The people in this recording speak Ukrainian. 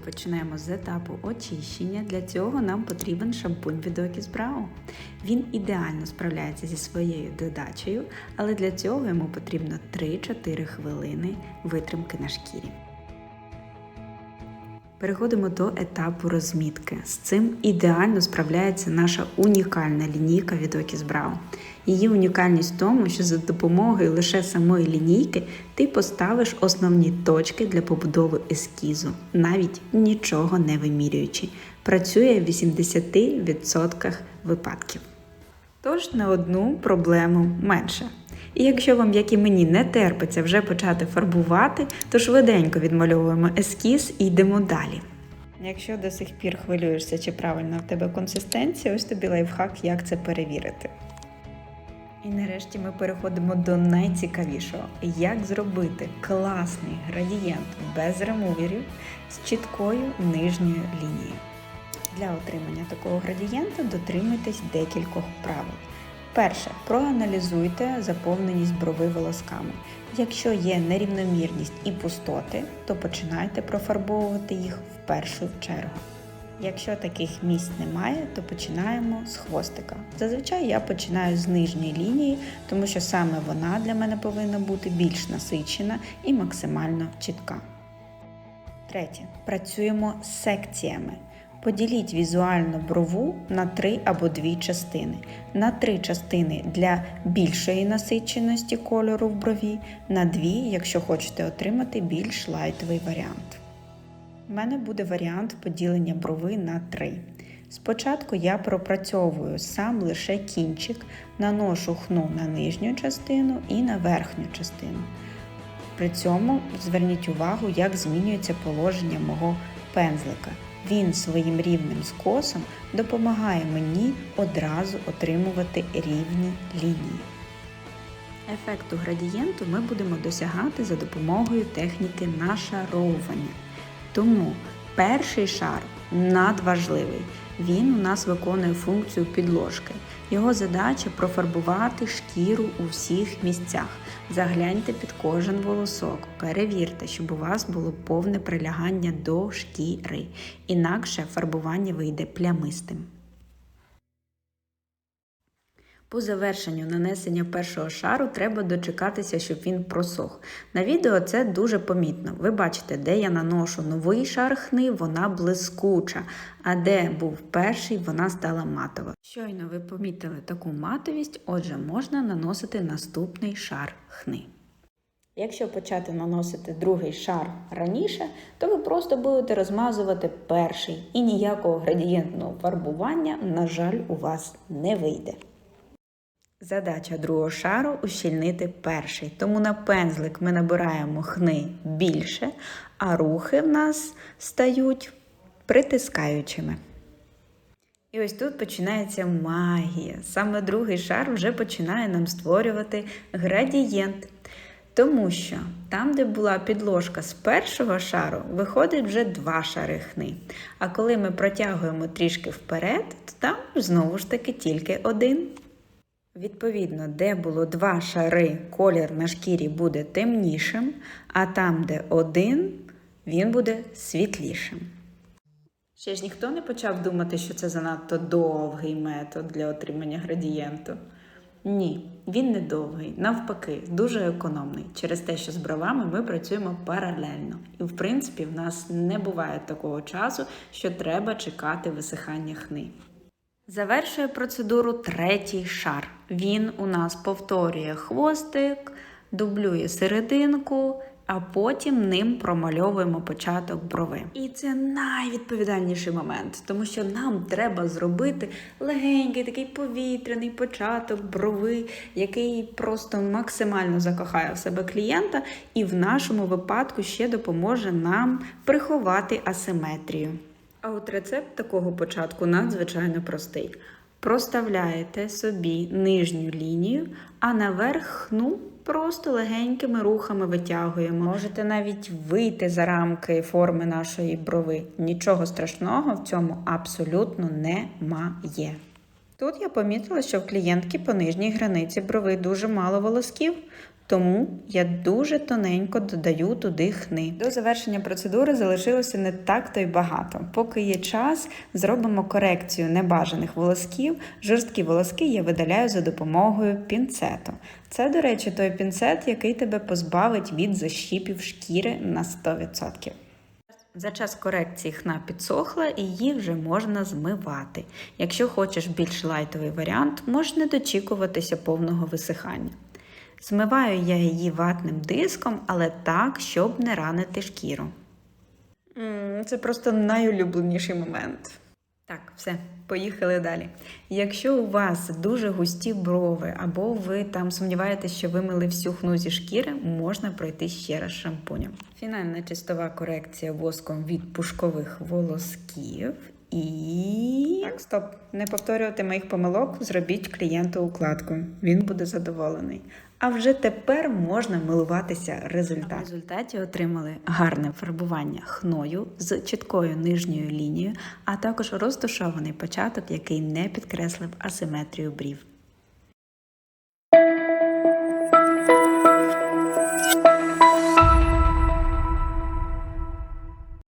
почнемо з етапу очищення. Для цього нам потрібен шампунь від Окіс Брау. Він ідеально справляється зі своєю додачею, але для цього йому потрібно 3-4 хвилини витримки на шкірі. Переходимо до етапу розмітки. З цим ідеально справляється наша унікальна лінійка від Окіс Brow. Її унікальність в тому, що за допомогою лише самої лінійки ти поставиш основні точки для побудови ескізу, навіть нічого не вимірюючи. Працює в 80% випадків. Тож на одну проблему менше. І якщо вам, як і мені, не терпиться вже почати фарбувати, то швиденько відмальовуємо ескіз і йдемо далі. Якщо до сих пір хвилюєшся, чи правильна в тебе консистенція, ось тобі лайфхак, як це перевірити. І нарешті ми переходимо до найцікавішого: як зробити класний градієнт без ремуверів з чіткою нижньою лінією. Для отримання такого градієнта дотримуйтесь декількох правил. Перше, проаналізуйте заповненість брови волосками. Якщо є нерівномірність і пустоти, то починайте профарбовувати їх в першу чергу. Якщо таких місць немає, то починаємо з хвостика. Зазвичай я починаю з нижньої лінії, тому що саме вона для мене повинна бути більш насичена і максимально чітка. Третє. Працюємо з секціями. Поділіть візуально брову на три або дві частини. На три частини для більшої насиченості кольору в брові, на дві, якщо хочете отримати більш лайтовий варіант. У мене буде варіант поділення брови на три. Спочатку я пропрацьовую сам лише кінчик, наношу хну на нижню частину і на верхню частину. При цьому зверніть увагу, як змінюється положення мого пензлика. Він своїм рівним скосом допомагає мені одразу отримувати рівні лінії. Ефекту градієнту ми будемо досягати за допомогою техніки нашаровування. Тому перший шар надважливий. Він у нас виконує функцію підложки. Його задача профарбувати шкіру у всіх місцях. Загляньте під кожен волосок, перевірте, щоб у вас було повне прилягання до шкіри, інакше фарбування вийде плямистим. По завершенню нанесення першого шару треба дочекатися, щоб він просох. На відео це дуже помітно. Ви бачите, де я наношу новий шар хни, вона блискуча, а де був перший, вона стала матова. Щойно ви помітили таку матовість, отже, можна наносити наступний шар хни. Якщо почати наносити другий шар раніше, то ви просто будете розмазувати перший і ніякого градієнтного фарбування, на жаль, у вас не вийде. Задача другого шару ущільнити перший. Тому на пензлик ми набираємо хни більше, а рухи в нас стають притискаючими. І ось тут починається магія. Саме другий шар вже починає нам створювати градієнт. Тому що там, де була підложка з першого шару, виходить вже два шари хни. А коли ми протягуємо трішки вперед, то там знову ж таки тільки один. Відповідно, де було два шари, колір на шкірі буде темнішим, а там, де один, він буде світлішим. Ще ж ніхто не почав думати, що це занадто довгий метод для отримання градієнту. Ні, він не довгий, навпаки, дуже економний, через те, що з бровами ми працюємо паралельно. І, в принципі, в нас не буває такого часу, що треба чекати висихання хни. Завершує процедуру третій шар. Він у нас повторює хвостик, дублює серединку, а потім ним промальовуємо початок брови. І це найвідповідальніший момент, тому що нам треба зробити легенький такий повітряний початок брови, який просто максимально закохає в себе клієнта, і в нашому випадку ще допоможе нам приховати асиметрію. А от рецепт такого початку надзвичайно простий. Проставляєте собі нижню лінію, а наверх хну просто легенькими рухами витягуємо. Можете навіть вийти за рамки форми нашої брови. Нічого страшного в цьому абсолютно немає. Тут я помітила, що в клієнтки по нижній границі брови дуже мало волосків, Тому я дуже тоненько додаю туди хни. До завершення процедури залишилося не так то й багато. Поки є час, зробимо корекцію небажаних волосків. Жорсткі волоски я видаляю за допомогою пінцету. Це, до речі, той пінцет, який тебе позбавить від защіпів шкіри на 100%. За час корекції хна підсохла і її вже можна змивати. Якщо хочеш більш лайтовий варіант, можеш не дочікуватися повного висихання. Змиваю я її ватним диском, але так, щоб не ранити шкіру. Це просто найулюбленіший момент. Так, все, поїхали далі. Якщо у вас дуже густі брови, або ви там сумніваєтесь, що вимили всю хну зі шкіри, можна пройти ще раз шампунем. Фінальна чистова корекція воском від пушкових волосків. І так, стоп, не повторювати моїх помилок, зробіть клієнту укладку. Він буде задоволений. А вже тепер можна милуватися результатом. В результаті отримали гарне фарбування хною з чіткою нижньою лінією, а також розташований початок, який не підкреслив асиметрію брів.